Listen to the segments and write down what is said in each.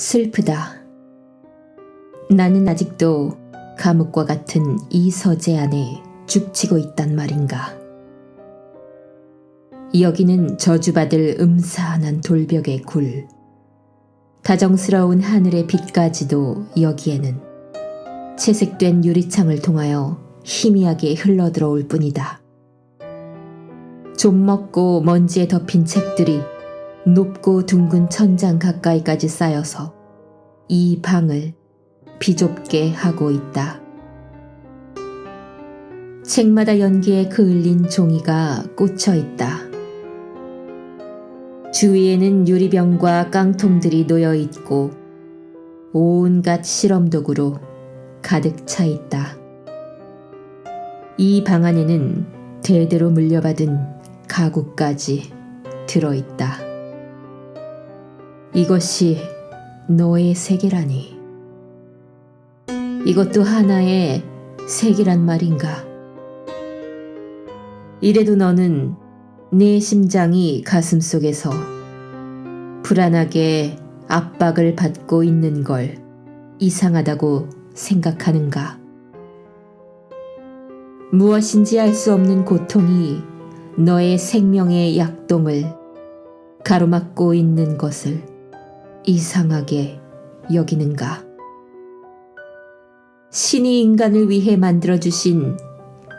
슬프다. 나는 아직도 감옥과 같은 이 서재 안에 죽치고 있단 말인가. 여기는 저주받을 음산한 돌벽의 굴. 다정스러운 하늘의 빛까지도 여기에는 채색된 유리창을 통하여 희미하게 흘러들어올 뿐이다. 좀 먹고 먼지에 덮인 책들이 높고 둥근 천장 가까이까지 쌓여서 이 방을 비좁게 하고 있다. 책마다 연기에 그을린 종이가 꽂혀 있다. 주위에는 유리병과 깡통들이 놓여 있고 온갖 실험도구로 가득 차 있다. 이 방 안에는 대대로 물려받은 가구까지 들어있다. 이것이 너의 세계라니. 이것도 하나의 세계란 말인가. 이래도 너는 내 심장이 가슴 속에서 불안하게 압박을 받고 있는 걸 이상하다고 생각하는가? 무엇인지 알 수 없는 고통이 너의 생명의 약동을 가로막고 있는 것을 이상하게 여기는가? 신이 인간을 위해 만들어주신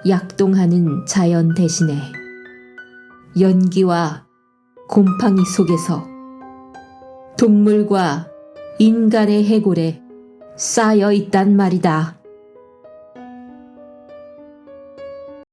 약동하는 자연 대신에 연기와 곰팡이 속에서 동물과 인간의 해골에 쌓여 있단 말이다.